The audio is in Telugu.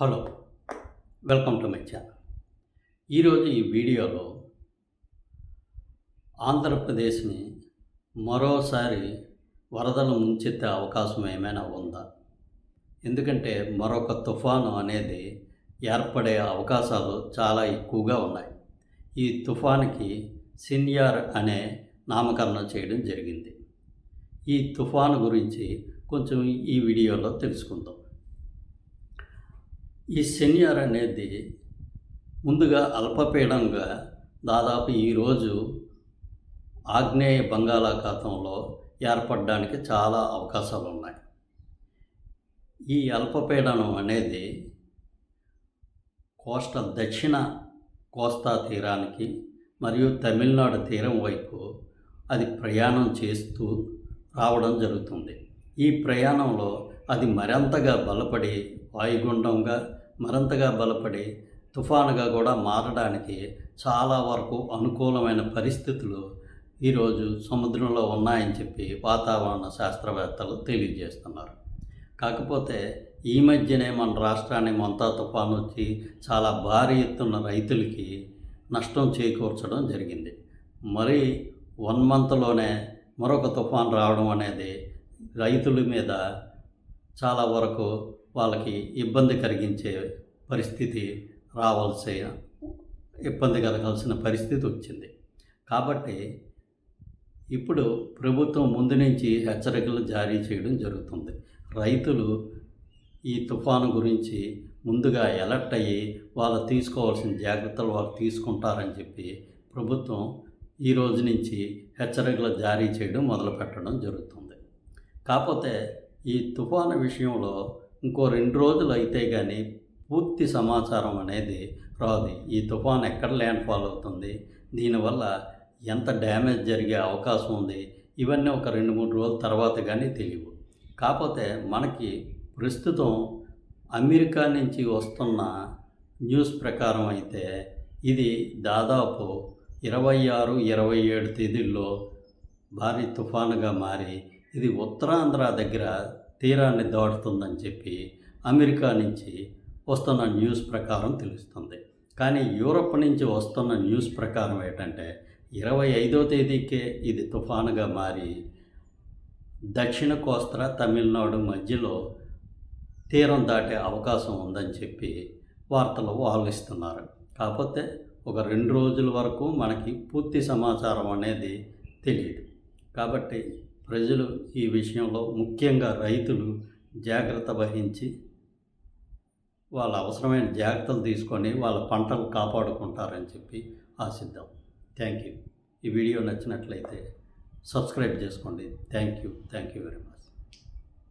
Hello welcome to my channel. ఈరోజు ఈ వీడియోలో ఆంధ్రప్రదేశ్ని మరోసారి వరదలు ముంచెత్తే అవకాశం ఏమైనా ఉందా? ఎందుకంటే మరొక తుఫాను అనేది ఏర్పడే అవకాశాలు చాలా ఎక్కువగా ఉన్నాయి. ఈ తుఫానుకి సిన్యార్ అనే నామకరణం చేయడం జరిగింది. ఈ తుఫాను గురించి కొంచెం ఈ వీడియోలో తెలుసుకుందాం. ఈ శనియార్ అనేది ముందుగా అల్పపీడంగా దాదాపు ఈరోజు ఆగ్నేయ బంగాళాఖాతంలో ఏర్పడడానికి చాలా అవకాశాలు ఉన్నాయి. ఈ అల్పపీడనం అనేది కోస్తా దక్షిణ కోస్తా తీరానికి మరియు తమిళనాడు తీరం వైపు అది ప్రయాణం చేస్తూ రావడం జరుగుతుంది. ఈ ప్రయాణంలో అది మరింతగా బలపడి వాయుగుండంగా మరింతగా బలపడి తుఫానుగా కూడా మారడానికి చాలా వరకు అనుకూలమైన పరిస్థితులు ఈరోజు సముద్రంలో ఉన్నాయని చెప్పి వాతావరణ శాస్త్రవేత్తలు తెలియజేస్తున్నారు. కాకపోతే ఈ మధ్యనే మన రాష్ట్రాన్ని మొంతా తుఫాను వచ్చి చాలా భారీ ఎత్తున రైతులకి నష్టం చేకూర్చడం జరిగింది. మరి వన్ మంత్లోనే మరొక తుఫాన్ రావడం అనేది రైతుల మీద చాలా వరకు వాళ్ళకి ఇబ్బంది కలిగించే పరిస్థితి రావాల్సి ఇబ్బంది కలగాల్సిన పరిస్థితి వచ్చింది. కాబట్టి ఇప్పుడు ప్రభుత్వం ముందు నుంచి హెచ్చరికలు జారీ చేయడం జరుగుతుంది. రైతులు ఈ తుఫాను గురించి ముందుగా ఎలర్ట్ అయ్యి వాళ్ళు తీసుకోవాల్సిన జాగ్రత్తలు వాళ్ళు తీసుకుంటారని చెప్పి ప్రభుత్వం ఈ రోజు నుంచి హెచ్చరికలు జారీ చేయడం మొదలు పెట్టడం జరుగుతుంది. కాకపోతే ఈ తుఫాను విషయంలో ఇంకో రెండు రోజులు అయితే కానీ పూర్తి సమాచారం అనేది రాదు. ఈ తుఫాన్ ఎక్కడ ల్యాండ్ ఫాల్ అవుతుంది? దీనివల్ల ఎంత డ్యామేజ్ జరిగే అవకాశం ఉంది? ఇవన్నీ ఒక రెండు మూడు రోజుల తర్వాత కానీ తెలియవు. కాకపోతే మనకి ప్రస్తుతం అమెరికా నుంచి వస్తున్న న్యూస్ ప్రకారం అయితే ఇది దాదాపు ఇరవై ఆరు ఇరవై ఏడు తేదీల్లో భారీ తుఫానుగా మారి ఇది ఉత్తరాంధ్ర దగ్గర తీరాన్ని దాటుతుందని చెప్పి అమెరికా నుంచి వస్తున్న న్యూస్ ప్రకారం తెలుస్తుంది. కానీ యూరప్ నుంచి వస్తున్న న్యూస్ ప్రకారం ఏంటంటే ఇరవై ఐదో తేదీకే ఇది తుఫానుగా మారి దక్షిణ కోస్తా తమిళనాడు మధ్యలో తీరం దాటే అవకాశం ఉందని చెప్పి వార్తలు ఆలోచిస్తున్నారు. కాకపోతే ఒక రెండు రోజుల వరకు మనకి పూర్తి సమాచారం అనేది తెలియదు. కాబట్టి ప్రజలు ఈ విషయంలో ముఖ్యంగా రైతులు జాగ్రత్త వహించి వాళ్ళ అవసరమైన జాగ్రత్తలు తీసుకొని వాళ్ళ పంటలు కాపాడుకుంటారని చెప్పి ఆశిద్దాం. Thank you. ఈ వీడియో నచ్చినట్లయితే సబ్స్క్రైబ్ చేసుకోండి. Thank you. Thank you very much